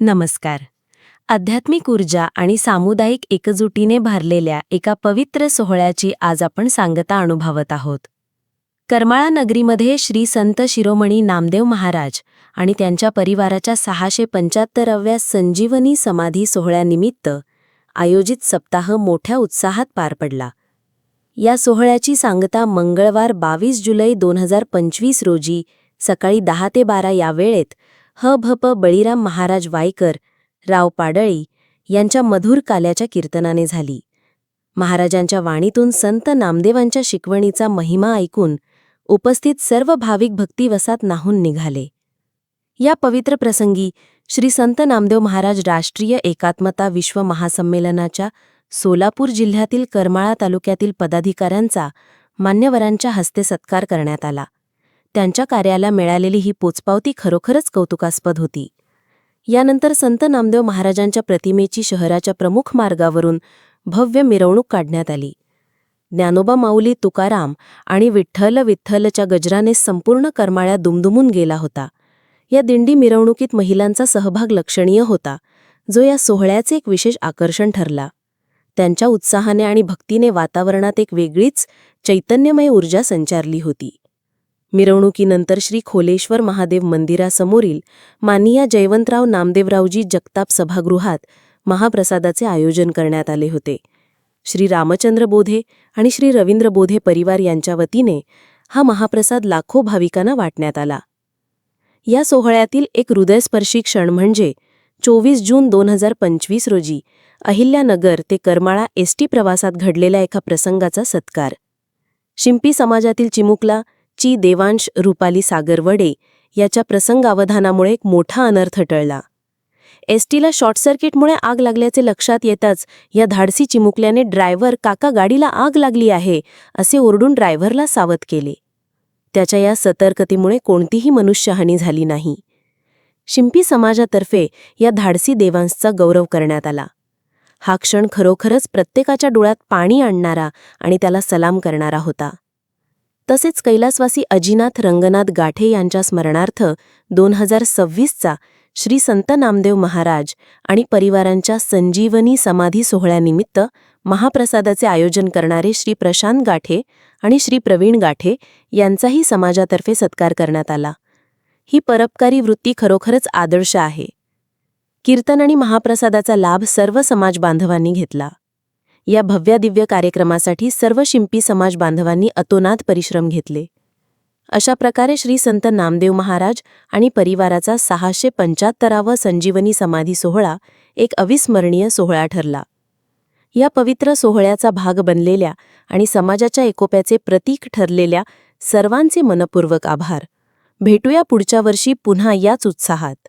नमस्कार. आध्यात्मिक ऊर्जा आणि सामुदायिक एकजुटीने भारलेल्या एका पवित्र सोहळ्याची आज आपण सांगता अनुभवत आहोत. करमाळा नगरीमध्ये श्री संत शिरोमणी नामदेव महाराज आणि त्यांच्या परिवाराच्या सहाशे पंच्याहत्तराव्या संजीवनी समाधी सोहळ्यानिमित्त आयोजित सप्ताह मोठ्या उत्साहात पार पडला. या सोहळ्याची सांगता मंगळवार बावीस जुलै दोन हजार पंचवीस रोजी सकाळी दहा ते बारा या वेळेत ह भ प बळीराम महाराज वायकर राव पाडळी यांच्या मधुर काल्याच्या कीर्तनाने झाली. महाराजांच्या वाणीतून संत नामदेवांच्या शिकवणीचा महिमा ऐकून उपस्थित सर्व भाविक भक्तिवसात नाहून निघाले. या पवित्र प्रसंगी श्री संत नामदेव महाराज राष्ट्रीय एकात्मता विश्व महासंमेलनाच्या सोलापूर जिल्ह्यातील करमाळा तालुक्यातील पदाधिकाऱ्यांचा मान्यवरांच्या हस्ते सत्कार करण्यात आला. त्यांच्या कार्याला मिळालेली ही पोचपावती खरोखरच कौतुकास्पद होती. यानंतर संत नामदेव महाराजांच्या प्रतिमेची शहराच्या प्रमुख मार्गावरून भव्य मिरवणूक काढण्यात आली. ज्ञानोबा माऊली तुकाराम आणि विठ्ठल विठ्ठलच्या गजराने संपूर्ण करमाळ्या दुमदुमून गेला होता. या दिंडी मिरवणुकीत महिलांचा सहभाग लक्षणीय होता जो या सोहळ्याचे एक विशेष आकर्षण ठरला. त्यांच्या उत्साहाने आणि भक्तीने वातावरणात एक वेगळीच चैतन्यमय ऊर्जा संचारली होती. मिरवणुकीनंतर श्री खोलेश्वर महादेव मंदिरासमोरील मानिया जयवंतराव नामदेवरावजी जगताप सभागृहात महाप्रसादाचे आयोजन करण्यात आले होते. श्री रामचंद्र बोधे आणि श्री रवींद्र बोधे परिवार यांच्या वतीने हा महाप्रसाद लाखो भाविकांना वाटण्यात आला. या सोहळ्यातील एक हृदयस्पर्शी क्षण म्हणजे चोवीस जून दोन हजार पंचवीस रोजी अहिल्यानगर ते करमाळा एसटी प्रवासात घडलेल्या एका प्रसंगाचा सत्कार. शिंपी समाजातील चिमुकला ची देवांश रुपाली सागरवडे याच्या प्रसंगावधानामुळे एक मोठा अनर्थ टळला. एसटीला शॉर्ट सर्किटमुळे आग लागल्याचे लक्षात येताच या धाडसी चिमुकल्याने ड्रायव्हर काका गाडीला आग लागली आहे असे ओरडून ड्रायव्हरला सावध केले. त्याच्या या सतर्कतेमुळे कोणतीही मनुष्यहानी झाली नाही. शिंपी समाजातर्फे या धाडसी देवांसचा गौरव करण्यात आला. हा क्षण खरोखरच प्रत्येकाच्या डोळ्यात पाणी आणणारा आणि त्याला सलाम करणारा होता. तसेच कैलासवासी अजिनाथ रंगनाथ गाठे यांच्या स्मरणार्थ दोन हजार सव्वीसचा श्री संत नामदेव महाराज आणि परिवारांच्या संजीवनी समाधी सोहळ्यानिमित्त महाप्रसादाचे आयोजन करणारे श्री प्रशांत गाठे आणि श्री प्रवीण गाठे यांचाही समाजातर्फे सत्कार करण्यात आला. ही परोपकारी वृत्ती खरोखरच आदर्श आहे. कीर्तन आणि महाप्रसादाचा लाभ सर्व समाज बांधवांनी घेतला. या भव्यादिव्य कार्यक्रमासाठी सर्व शिंपी समाज बांधवांनी अतोनात परिश्रम घेतले. अशा प्रकारे श्री संत नामदेव महाराज आणि परिवाराचा सहाशे पंच्याहत्तरावा संजीवनी समाधी सोहळा एक अविस्मरणीय सोहळा ठरला. या पवित्र सोहळ्याचा भाग बनलेल्या आणि समाजाच्या एकोप्याचे प्रतीक ठरलेल्या सर्वांचे मनपूर्वक आभार. भेटूया पुढच्या वर्षी पुन्हा याच उत्साहात.